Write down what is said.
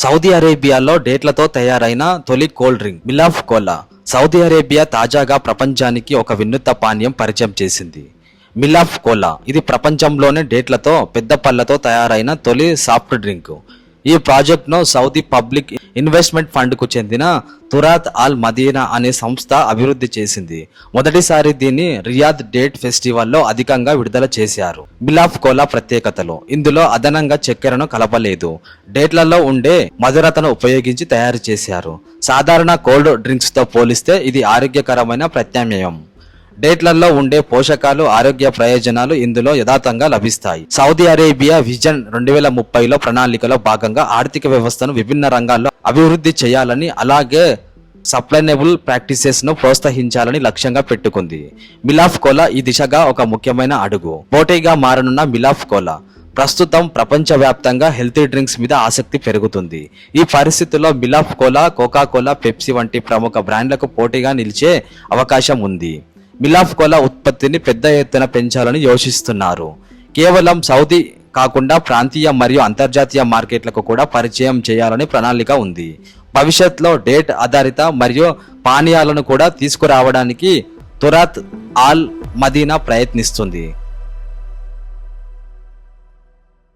Saudi అరేబియాలో డేట్లతో తయారైన తొలి cold drink Milaf cola. Saudi Arabia తాజాగా ప్రపంచానికి ఒక వినూత్న పానీయం పరిచయం చేసింది. Milaf cola. ఇది ప్రపంచంలోనే డేట్లతో పెద్ద పళ్ళతో తయారైన తొలి సాఫ్ట్ డ్రింక్. ఈ ప్రాజెక్ట్ను సౌదీ పబ్లిక్ ఇన్వెస్ట్మెంట్ ఫండ్కు చెందిన తురాత్ అల్ మదీనా అనే సంస్థ అభివృద్ధి చేసింది. మొదటిసారి దీన్ని రియాద్ డేట్ ఫెస్టివల్లో అధికంగా విడుదల చేశారు. బిలాఫ్ కోలా ప్రత్యేకతలు. ఇందులో అదనంగా చక్కెరను కలపలేదు. డేట్లలో ఉండే మధురతను ఉపయోగించి తయారు చేశారు. సాధారణ కోల్డ్ డ్రింక్స్తో పోలిస్తే ఇది ఆరోగ్యకరమైన ప్రత్యామ్నాయం. డేట్లలో ఉండే పోషకాలు ఆరోగ్య ప్రయోజనాలు ఇందులో యథాతంగా లభిస్తాయి. సౌదీ అరేబియా విజన్ రెండు వేల ముప్పైలో ప్రణాళికలో భాగంగా ఆర్థిక వ్యవస్థను విభిన్న రంగాల్లో అభివృద్ధి చేయాలని అలాగే సప్లైనబుల్ ప్రాక్టీసెస్ను ప్రోత్సహించాలని లక్ష్యంగా పెట్టుకుంది. మిలాఫ్ కోలా ఈ దిశగా ఒక ముఖ్యమైన అడుగు. పోటీగా మారనున్న మిలాఫ్ కోలా ప్రస్తుతం ప్రపంచవ్యాప్తంగా హెల్తీ డ్రింక్స్ మీద ఆసక్తి పెరుగుతుంది. ఈ పరిస్థితుల్లో Milaf cola Coca Cola Pepsi వంటి ప్రముఖ బ్రాండ్లకు పోటీగా నిలిచే అవకాశం ఉంది. మిలాఫ్ కోలా ఉత్పత్తిని పెద్ద ఎత్తున పెంచాలని యోచిస్తున్నారు. కేవలం సౌదీ కాకుండా ప్రాంతీయ మరియు అంతర్జాతీయ మార్కెట్లకు కూడా పరిచయం చేయాలని ప్రణాళిక ఉంది. భవిష్యత్తులో డేట్ ఆధారిత మరియు పానీయాలను కూడా తీసుకురావడానికి తురాత్ ఆల్ మదీనా ప్రయత్నిస్తుంది.